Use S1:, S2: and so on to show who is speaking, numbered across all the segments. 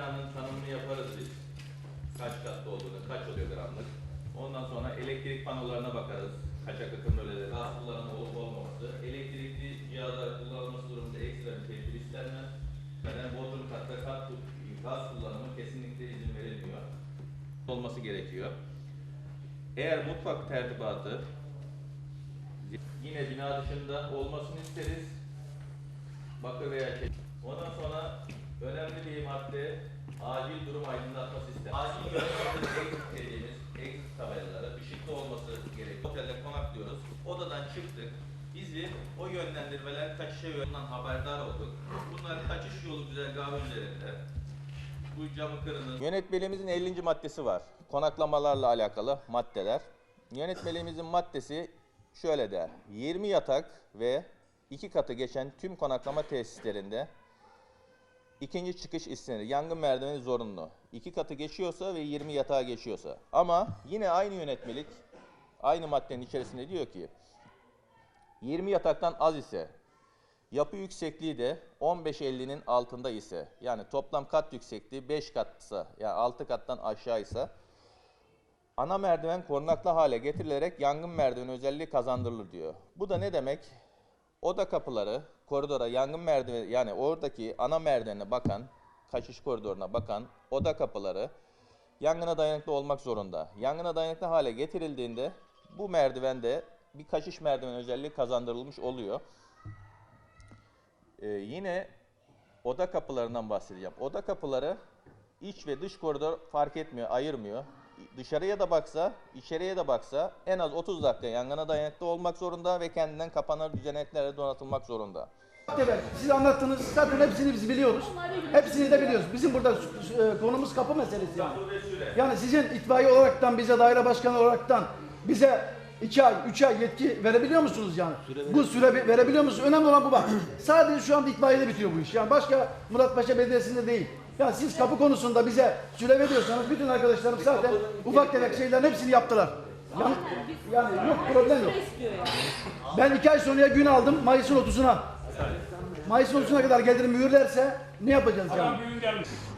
S1: binanın tanımını yaparız biz. Kaç katlı olduğunu, kaç oluyor gramlık. Ondan sonra elektrik panolarına bakarız. Kaç akıtım öyle gaz kullanımı olup olmaması. Elektrikli cihazlar kullanılması durumunda ekstra bir tedbir istenmez. Neden bodrum katta kat gaz kullanımı kesinlikle izin verilmiyor. Olması gerekiyor. Eğer mutfak tertibatı yine bina dışında olmasını isteriz. Bakır veya çelik. Ondan sonra önemli bir madde acil durum aydınlatma sistemi. Acil yönetimde exit dediğimiz exit tabelaları ışıklı olması gerekiyor. Otelde konaklıyoruz. Odadan çıktık. Bizi o yönlendirmeler kaçışa yönünden haberdar olduk. Bunlar kaçış yolu güzergahı üzerinde. Bu camı kırınız. Yönetmeliğimizin 50. maddesi var. Konaklamalarla alakalı maddeler. Yönetmeliğimizin maddesi şöyle der. 20 yatak ve iki katı geçen tüm konaklama tesislerinde ikinci çıkış istenir. Yangın merdiveni zorunlu. İki katı geçiyorsa ve 20 yatağa geçiyorsa. Ama yine aynı yönetmelik aynı maddenin içerisinde diyor ki 20 yataktan az ise Yapı yüksekliği de 15.50'nin altında ise yani toplam kat yüksekliği 5 katsa yani 6 kattan aşağıysa ana merdiven korunaklı hale getirilerek yangın merdiveni özelliği kazandırılır diyor. Bu da ne demek? Oda kapıları koridora yangın merdiveni yani oradaki ana merdivene bakan kaçış koridoruna bakan oda kapıları yangına dayanıklı olmak zorunda. Yangına dayanıklı hale getirildiğinde bu merdivende bir kaçış merdiven özelliği kazandırılmış oluyor. Ee, yine oda kapılarından bahsedeceğim. Oda kapıları iç ve dış koridor fark etmiyor, ayırmıyor. Dışarıya da baksa, içeriye de baksa en az 30 dakika yangına dayanıklı olmak zorunda ve kendinden kapanır düzeneklerle donatılmak zorunda.
S2: Siz anlattınız. Zaten hepsini biz biliyoruz. Hepsini de biliyoruz. Bizim burada e, konumuz kapı meselesi yani. Yani sizin itfaiye olaraktan bize daire başkanı olaraktan bize 2 ay, 3 ay yetki verebiliyor musunuz yani? bu süre bir- verebiliyor musunuz? Önemli olan bu bak. Sadece şu anda itfaiyede bitiyor bu iş. Yani başka Muratpaşa Belediyesi'nde değil. Yani siz kapı konusunda bize süre veriyorsanız bütün arkadaşlarım zaten ufak tefek şeylerin hepsini yaptılar. Yani, yani yok problem yok. Ben iki ay sonra gün aldım Mayıs'ın 30'una. Mayıs'ın 30'una kadar gelir mühürlerse ne yapacağız yani?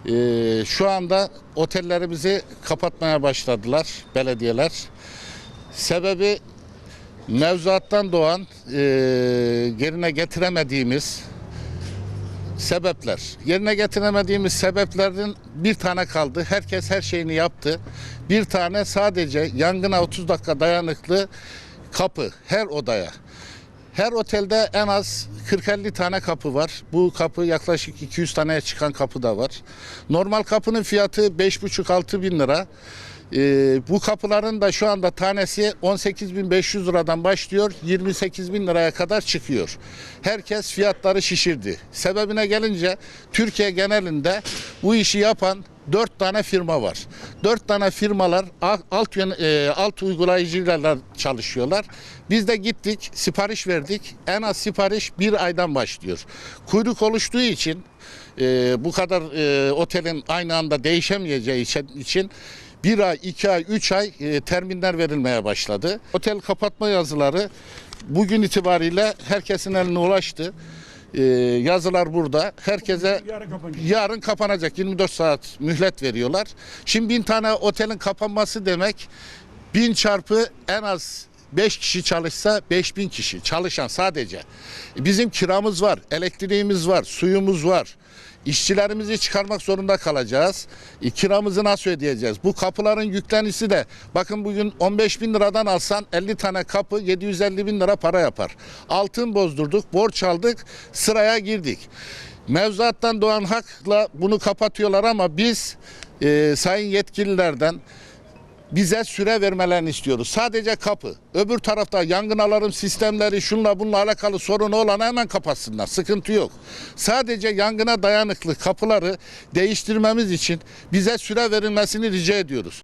S3: Ee, şu anda otellerimizi kapatmaya başladılar belediyeler. Sebebi mevzuattan doğan e, yerine getiremediğimiz sebepler. Yerine getiremediğimiz sebeplerin bir tane kaldı. Herkes her şeyini yaptı. Bir tane sadece yangına 30 dakika dayanıklı kapı her odaya. Her otelde en az 40-50 tane kapı var. Bu kapı yaklaşık 200 taneye çıkan kapı da var. Normal kapının fiyatı 5,5-6 bin lira. Ee, bu kapıların da şu anda tanesi 18.500 liradan başlıyor 28 bin liraya kadar çıkıyor. Herkes fiyatları şişirdi. Sebebine gelince Türkiye genelinde bu işi yapan dört tane firma var. Dört tane firmalar alt e, alt uygulayıcılarla çalışıyorlar. Biz de gittik, sipariş verdik. En az sipariş bir aydan başlıyor. Kuyruk oluştuğu için e, bu kadar e, otelin aynı anda değişemeyeceği için bir ay, iki ay, üç ay e, terminler verilmeye başladı. Otel kapatma yazıları bugün itibariyle herkesin eline ulaştı. E, yazılar burada. Herkese yarın kapanacak. 24 saat mühlet veriyorlar. Şimdi bin tane otelin kapanması demek bin çarpı en az 5 kişi çalışsa 5000 kişi çalışan sadece. Bizim kiramız var, elektriğimiz var, suyumuz var. İşçilerimizi çıkarmak zorunda kalacağız. E, kiramızı nasıl ödeyeceğiz? Bu kapıların yüklenisi de bakın bugün 15 bin liradan alsan 50 tane kapı 750 bin lira para yapar. Altın bozdurduk, borç aldık, sıraya girdik. Mevzuattan doğan hakla bunu kapatıyorlar ama biz e, sayın yetkililerden bize süre vermelerini istiyoruz. Sadece kapı. Öbür tarafta yangın alarm sistemleri şunla bununla alakalı sorunu olan hemen kapatsınlar. Sıkıntı yok. Sadece yangına dayanıklı kapıları değiştirmemiz için bize süre verilmesini rica ediyoruz.